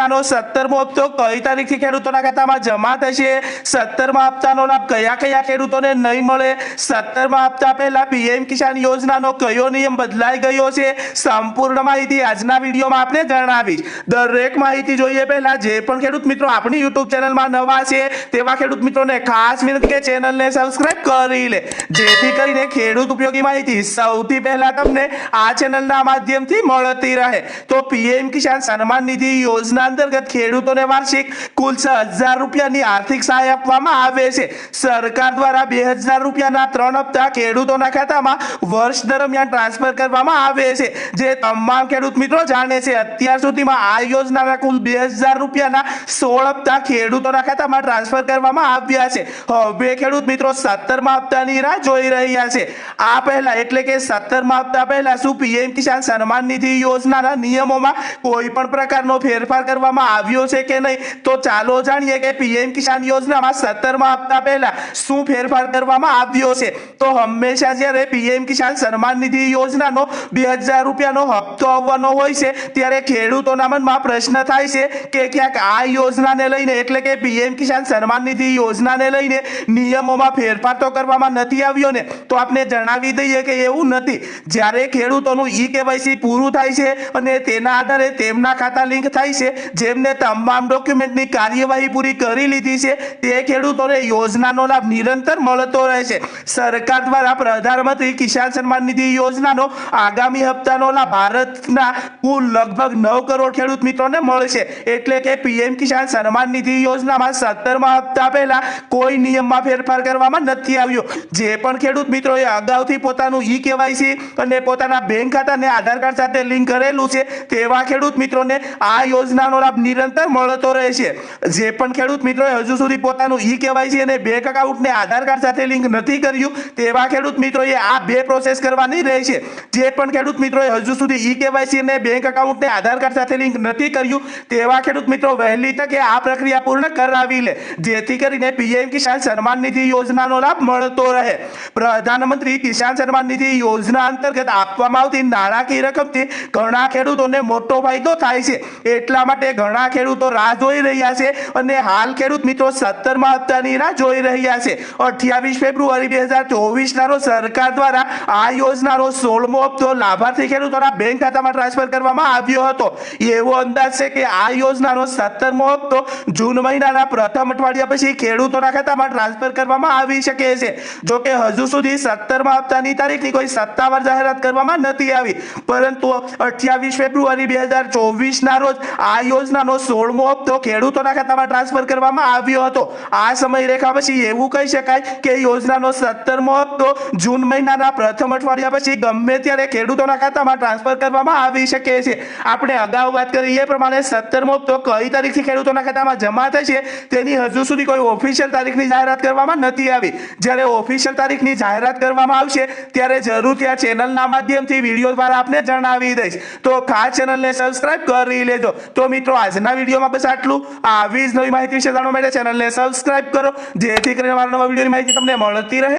યોજનાનો સત્તરમો હપ્તો કઈ તારીખથી ખેડૂતોના ખાતામાં જમા થશે? સત્તરમા હપ્તાનો લાભ કયા કયા ખેડૂતોને નહીં મળે? સત્તરમા હપ્તા પહેલા પીએમ કિસાન યોજનાનો કયો નિયમ બદલાઈ ગયો છે? સંપૂર્ણ માહિતી આજના વિડીયોમાં આપણે જણાવીશ. દરેક માહિતી જોઈએ પહેલા જે પણ ખેડૂત મિત્રો આપણી યુટ્યુબ ચેનલમાં નવા છે, તેવા ખેડૂત મિત્રોને ખાસ વિનંતી કે ચેનલને સબસ્ક્રાઇબ કરી લે. જેથી કરીને ખેડૂત ઉપયોગી માહિતી સૌથી પહેલા તમને આ ચેનલના માધ્યમથી મળતી રહે. તો પીએમ કિસાન સન્માન નિધિ યોજના અંતર્ગત ખેડૂતોને વાર્ષિક કુલ છ હજાર રૂપિયાની આર્થિક સહાય આપવામાં આવે છે. સરકાર દ્વારા બે હજાર રૂપિયાના ત્રણ હપ્તા ખેડૂતોના ખાતામાં વર્ષ દરમિયાન ટ્રાન્સફર કરવામાં આવે છે. જે તમામ ખેડૂત મિત્રો જાણે છે, અત્યાર સુધીમાં આ યોજનાના કુલ બે હજાર રૂપિયાના સોળ હપ્તા ખેડૂતોના ખાતામાં ટ્રાન્સફર કરવામાં આવ્યા છે. હવે ખેડૂત મિત્રો સત્તરમા હપ્તાની રાહ જોઈ રહ્યા છે. આ પહેલા એટલે કે સત્તરમા હપ્તા પહેલા શું પીએમ કિસાન સન્માન નિધિ યોજનાના નિયમોમાં કોઈ પણ પ્રકારનો ફેરફાર કરવામાં આવ્યો છે કે નહીં? તો ચાલો જાણીએ કે પીએમ કિસાન યોજનામાં સત્તરમાં હપ્તા પહેલા શું ફેરફાર કરવામાં આવ્યો છે? તો હંમેશા જ્યારે પીએમ કિસાન સન્માન નિધિ યોજનાનો બે હજાર રૂપિયાનો હપ્તો આવવાનો હોય છે, ત્યારે ખેડૂતોના મનમાં પ્રશ્ન થાય છે કે ક્યાંક આ યોજનાને લઈને, એટલે કે પીએમ કિસાન સન્માન નિધિ યોજનાને લઈને નિયમોમાં ફેરફાર તો કરવામાં નથી આવ્યો ને? તો આપણે જણાવી દઈએ કે એવું નથી. જ્યારે ખેડૂતોનું ઈ કેવાયસી પૂરું થાય છે અને તેના આધારે તેમના ખાતા લિંક થાય છે જેમને તમામ ડોક્યુમેન્ટની કાર્યવાહી પૂરી કરી લીધી છે, તે ખેડૂતોને યોજનાનો લાભ નિરંતર મળતો રહે છે. સરકાર દ્વારા પ્રધાનમંત્રી કિસાન સન્માન નિધિ યોજનાનો આગામી હપ્તાનો લાભ ભારતના કુલ લગભગ નવ કરોડ ખેડૂત મિત્રોને મળશે. એટલે કે પીએમ કિસાન સન્માન નિધિ યોજનામાં સત્તરમા હપ્તા પહેલા કોઈ નિયમમાં ફેરફાર કરવામાં નથી આવ્યો. જે પણ ખેડૂત મિત્રોએ અગાઉથી પોતાનું ઈ કેવાયસી અને પોતાના બેંક ખાતાને આધાર કાર્ડ સાથે લિંક કરેલું છે, તેવા ખેડૂત મિત્રોને આ યોજનાનો લાભ નિરંતર મળતો રહેશે જે પણ ખેડૂત મિત્રોએ હજુ સુધી પોતાનું ઈ કેવાયસી અને બેંક અકાઉન્ટને આધાર કાર્ડ સાથે લિંક નથી કર્યું, તેવા ખેડૂત મિત્રોએ આ બે પ્રોસેસ કરવાની રહેશે જે પણ ખેડૂત મિત્રોએ હજુ સુધી ઈ કેવાયસી અને બેંક અકાઉન્ટને આધાર કાર્ડ સાથે લિંક નથી કર્યું, તેવા ખેડૂત મિત્રો વહેલી તકે આ પ્રક્રિયા પૂર્ણ કરાવી લે. જેથી કરીને પીએમ કિસાન સન્માન નિધિ યોજનાનો લાભ મળતો રહે. પ્રધાનમંત્રી કિસાન સન્માન નિધિ યોજના અંતર્ગત આપવામાં આવતી નાણાકીય રકમથી ઘણા ખેડૂતોને મોટો ફાયદો થાય છે. એટલા માટે ઘણા ખેડૂતો રાહ જોઈ રહ્યા છે અને હાલ ખેડૂત મિત્રો સત્તરમા હપ્તાની રાહ જોઈ રહ્યા છે. અઠ્યાવીસ ફેબ્રુઆરી બે હજાર ચોવીસના રોજ સરકાર દ્વારા આ યોજનાનો સોળમો હપ્તો લાભાર્થી ખેડૂતોના બેંક ખાતામાં ટ્રાન્સફર કરવામાં આવ્યો હતો. એવો અંદાજ છે કે આ યોજનાનો સત્તરમો હપ્તો જૂન મહિનાના પ્રથમ અઠવાડિયા પછી ખેડૂતોના ખાતામાં ટ્રાન્સફર કરવામાં આવી શકે છે. જો કે હજુ સુધી સત્તરમા હપ્તાની તારીખની કોઈ સત્તાવાર જાહેરાત કરવામાં નથી આવી. પરંતુ અઠ્યાવીસ ફેબ્રુઆરી બે હજાર ચોવીસના રોજ આ યોજનાનો સોળમો હપ્તો ખેડૂતોના ખાતામાં ટ્રાન્સફર કરવામાં આવ્યો હતો. આ સમયરેખા પછી એવું કહી શકાય કે યોજનાનો સત્તરમો હપ્તો જૂન મહિનાના પ્રથમ અઠવાડિયા પછી ગમે ત્યારે ખેડૂતોના ખાતામાં ટ્રાન્સફર કરવામાં આવી શકે છે. આપણે અગાઉ વાત કરી એ પ્રમાણે સત્તરમો હપ્તો કઈ તારીખથી ખેડૂતોના ખાતામાં જમા થશે તેની હજુ સુધી કોઈ ઓફિશિયલ તારીખની જાહેરાત કરવામાં નથી આવી. જ્યારે ઓફિશિયલ તારીખની જાહેરાત કરવામાં આવશે ત્યારે જરૂરથી આ ચેનલના માધ્યમથી વીડિયો દ્વારા આપને જણાવી દઈશ. તો ખાસ ચેનલને સબસ્ક્રાઇબ કરી લેજો. તો મિત્રો, આજના વિડીયોમાં બસ આટલું. આવી જ નવી માહિતી વિશે જાણવા માટે ચેનલને સબસ્ક્રાઇબ કરો. જેથી કરીને મારા નવા વિડીયોની માહિતી તમને મળતી રહે.